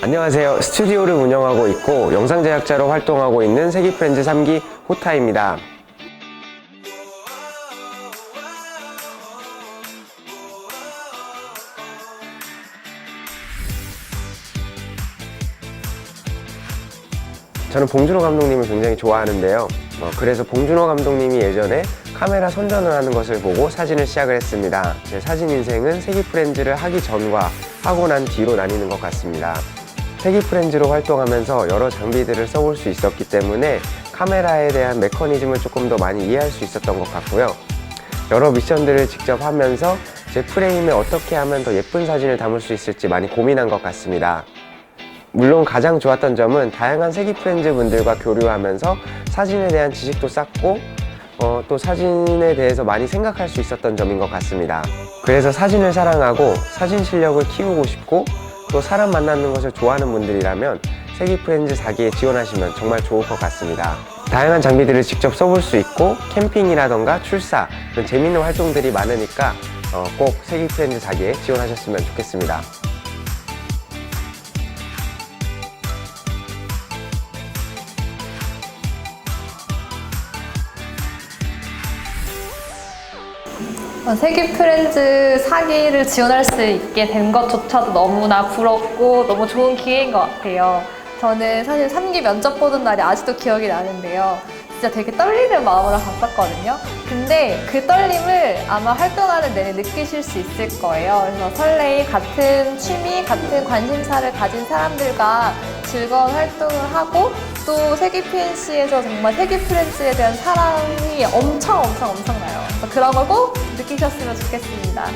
안녕하세요. 스튜디오를 운영하고 있고 영상 제작자로 활동하고 있는 세기 프렌즈 3기 호타입니다. 저는 봉준호 감독님을 굉장히 좋아하는데요. 어, 그래서 봉준호 감독님이 예전에 카메라 선전을 하는 것을 보고 사진을 시작을 했습니다. 제 사진 인생은 세기 프렌즈를 하기 전과 하고 난 뒤로 나뉘는 것 같습니다. 세기 프렌즈로 활동하면서 여러 장비들을 써볼 수 있었기 때문에 카메라에 대한 메커니즘을 조금 더 많이 이해할 수 있었던 것 같고요. 여러 미션들을 직접 하면서 제 프레임에 어떻게 하면 더 예쁜 사진을 담을 수 있을지 많이 고민한 것 같습니다. 물론 가장 좋았던 점은 다양한 세기 프렌즈 분들과 교류하면서 사진에 대한 지식도 쌓고 어, 또 사진에 대해서 많이 생각할 수 있었던 점인 것 같습니다. 그래서 사진을 사랑하고 사진 실력을 키우고 싶고 또 사람 만나는 것을 좋아하는 분들이라면 세기 프렌즈 4기에 지원하시면 정말 좋을 것 같습니다. 다양한 장비들을 직접 써볼 수 있고 캠핑이라던가 출사 그런 재밌는 활동들이 많으니까 어, 꼭 세기 프렌즈 4기에 지원하셨으면 좋겠습니다. 세계 프렌즈 사기를 지원할 수 있게 된 것조차도 너무나 부럽고 너무 좋은 기회인 것 같아요. 저는 사실 3기 면접 보는 날이 아직도 기억이 나는데요. 진짜 되게 떨리는 마음으로 갔었거든요. 근데 그 떨림을 아마 활동하는 내내 느끼실 수 있을 거예요. 그래서 설레임, 같은 취미, 같은 관심사를 가진 사람들과 즐거운 활동을 하고 또 세기 PNC에서 정말 세기 프렌즈에 대한 사랑이 엄청 엄청 엄청나요. 그래서 그런 걸 꼭 느끼셨으면 좋겠습니다.